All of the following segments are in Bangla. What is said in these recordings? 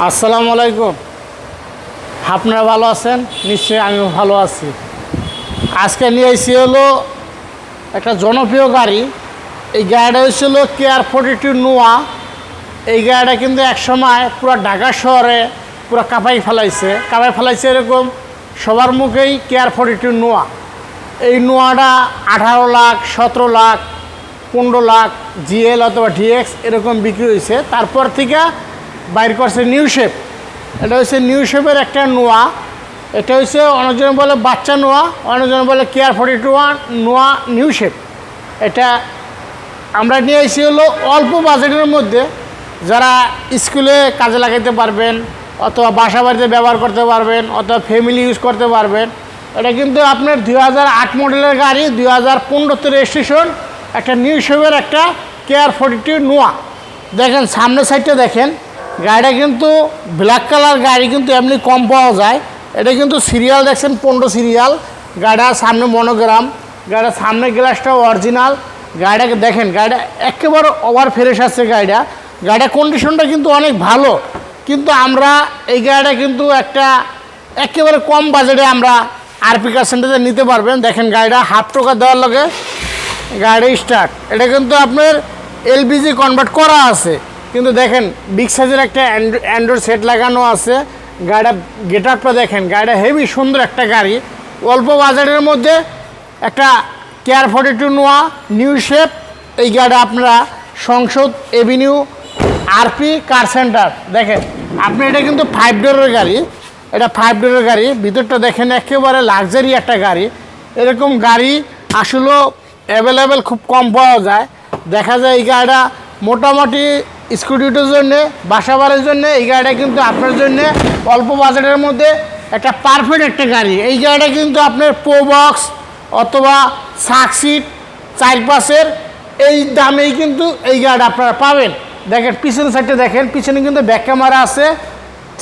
আসসালামু আলাইকুম। আপনারা ভালো আছেন? নিশ্চয়ই আমিও ভালো আছি। আজকে নিয়ে এসেছি হলো একটা জনপ্রিয় গাড়ি। এই গাড়িটা হচ্ছিল কেয়ার ফোর্টি টু নোয়া এই গাড়িটা কিন্তু একসময় পুরো ঢাকা শহরে পুরো কাঁপাই ফেলাইছে। কাঁপাই ফেলাইছে এরকম সবার মুখেই কেয়ার ফোর্টি টু নোয়া এই নোয়াটা আঠারো লাখ, সতেরো লাখ, পনেরো লাখ জিএল অথবা ডিএক্স এরকম বিক্রি হয়েছে তারপর থেকে বাইর করছে নিউ শেপ এটা হচ্ছে নিউ শেপের একটা নোয়া। এটা হচ্ছে অনেকজন বলে বাচ্চা নোয়া, অনেকজন বলে care forty two one Noah new shape এটা আমরা নিয়ে এসেছি হলো অল্প বাজেটের মধ্যে যারা স্কুলে কাজে লাগাইতে পারবেন অথবা বাসা বাড়িতে ব্যবহার করতে পারবেন অথবা ফ্যামিলি ইউজ করতে পারবেন। এটা কিন্তু আপনার দুই হাজার আট মডেলের গাড়ি, দুই হাজার পনেরোতে রেজিস্ট্রেশন একটা নিউ শেপের একটা কেয়ার ফর্টি টু নোয়া। দেখেন, সামনের সাইডটা দেখেন। গাড়িটা কিন্তু ব্ল্যাক কালার গাড়ি কিন্তু এমনি কম পাওয়া যায়। এটা কিন্তু সিরিয়াল দেখছেন, পনেরো সিরিয়াল গাড়িটার সামনে মনোগ্রাম গাড়িটার সামনে গ্লাসটা অরিজিনাল গাড়িটাকে দেখেন, গাড়িটা একেবারে ওভার ফ্রেশ আছে গাড়িটা। গাড়িটার কন্ডিশনটা কিন্তু অনেক ভালো। কিন্তু আমরা এই গাড়িটা কিন্তু একটা একেবারে কম বাজেটে আমরা আরপি কার সেন্টারে নিতে পারবেন। দেখেন গাড়িটা হাফ টাকা দেওয়ার লগে গাড়ি স্টার্ট এটা কিন্তু আপনার এলপিজি কনভার্ট করা আছে। কিন্তু দেখেন বিগ সাইজের একটা অ্যান্ড্রয়েড সেট লাগানো আছে। গাড়িটা গেট আপটা দেখেন, গাড়িটা হেভি সুন্দর একটা গাড়ি। অল্প বাজারের মধ্যে একটা care forty two Noah new shape এই গাড়িটা আপনারা সংসদ এভিনিউ আরপি কার সেন্টার দেখেন, আপনি এটা কিন্তু ফাইভ ডোরের গাড়ি। এটা ফাইভ ডোরের গাড়ি। ভিতরটা দেখেন, একেবারে লাক্সারি একটা গাড়ি। এরকম গাড়ি আসলেও অ্যাভেলেবেল খুব কম পাওয়া যায়। দেখা যায় এই গাড়িটা মোটামুটি স্কুটিটার জন্যে, বাসা বাড়ির জন্যে, এই গাড়িটা কিন্তু আপনার জন্যে অল্প বাজেটের মধ্যে একটা পারফেক্ট একটা গাড়ি। এই গাড়িটা কিন্তু আপনার প্রো বক্স অথবা সাকসিট চার পাশের এই দামেই কিন্তু এই গাড়িটা আপনারা পাবেন। দেখেন পিছনে সাইডে দেখেন, পিছনে কিন্তু ব্যাক ক্যামেরা আছে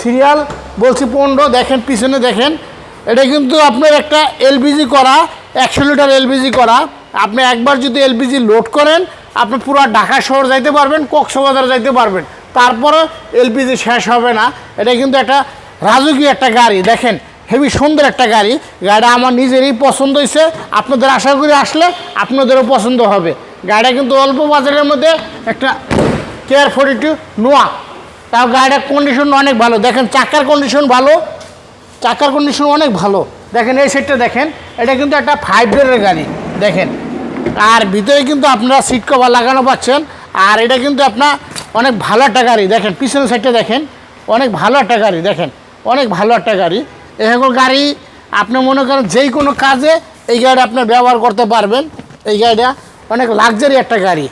সিরিয়াল বলছি পনেরো, দেখেন, পিছনে দেখেন, এটা কিন্তু আপনার একটা এলপিজি করা, একশো লিটার এলপিজি করা। আপনি একবার যদি এলপিজি লোড করেন আপনি পুরো ঢাকা শহর যাইতে পারবেন, কক্সবাজার যাইতে পারবেন। তারপরে এলপিজি শেষ হবে না। এটা কিন্তু একটা রাজকীয় একটা গাড়ি। দেখেন, হেভি সুন্দর একটা গাড়ি। গাড়িটা আমার নিজেরই পছন্দ হয়েছে আপনাদের আশা করি আসলে আপনাদেরও পছন্দ হবে। গাড়িটা কিন্তু অল্প বাজারের মধ্যে একটা কেয়ার ফোর্টি টু নোয়া তাও গাড়িটার কন্ডিশন অনেক ভালো। দেখেন, চাকার কন্ডিশন ভালো। চাকার কন্ডিশন অনেক ভালো। দেখেন, এই সেটটা দেখেন। এটা কিন্তু একটা ফাইভ ডোরের গাড়ি। দেখেন আর ভিতরে কিন্তু আপনারা সিট কভার লাগানো পাচ্ছেন। আর এটা কিন্তু আপনার অনেক ভালো একটা গাড়ি। দেখেন, পিছনের সাইডটা দেখেন। অনেক ভালো একটা গাড়ি, দেখেন। অনেক ভালো একটা গাড়ি। এরকম গাড়ি আপনি মনে করেন যেই কোনো কাজে এই গাড়ি আপনি ব্যবহার করতে পারবেন। এই গাড়িটা অনেক লাক্সারি একটা গাড়ি।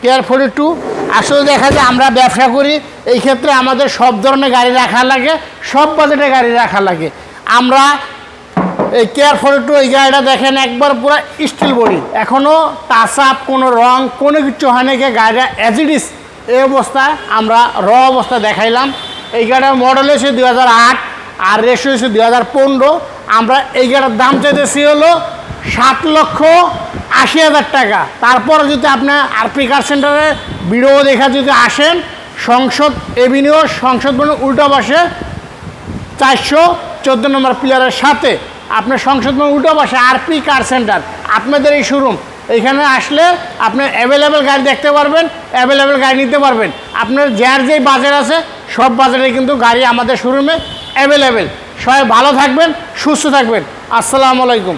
কেয়ার ফোর্টি টু আসলে দেখা যায় আমরা ব্যবসা করি, এই ক্ষেত্রে আমাদের সব ধরনের গাড়ি রাখা লাগে, সব বাজেটে গাড়ি রাখা লাগে। আমরা এই কেয়ার ফোর্টি টু এই গাড়িটা দেখেন একবার পুরো স্টিল বডি এখনও টাচ আপ কোনো রং, কোনো কিছু হয় না গাড়িটা অ্যাজ ইট ইস এই অবস্থায় আমরা র অবস্থা দেখাইলাম। এই গাড়ির মডেল হয়েছে দুই হাজার আট, আর রেশো হয়েছে দুই হাজার পনেরো। আমরা এই গাড়ির দাম চাইতেছি হলো সাত লক্ষ আশি হাজার টাকা। তারপর যদি আপনার আরপি কার সেন্টারে ভিডিও দেখা যদি আসেন, সংসদ এভিনিউ সংসদ মানে উল্টা পাশে চারশো চোদ্দ নম্বর প্লেয়ারের সাথে। আপনার সংসদ উল্টা পাশে আরপি কার সেন্টার আপনাদের এই শোরুম এইখানে আসলে আপনার অ্যাভেলেবেল গাড়ি দেখতে পারবেন অ্যাভেলেবেল গাড়ি নিতে পারবেন। আপনার যার যেই বাজার আছে, সব বাজারে কিন্তু গাড়ি আমাদের শোরুমে অ্যাভেলেবেল সবাই ভালো থাকবেন, সুস্থ থাকবেন। আসসালামু আলাইকুম।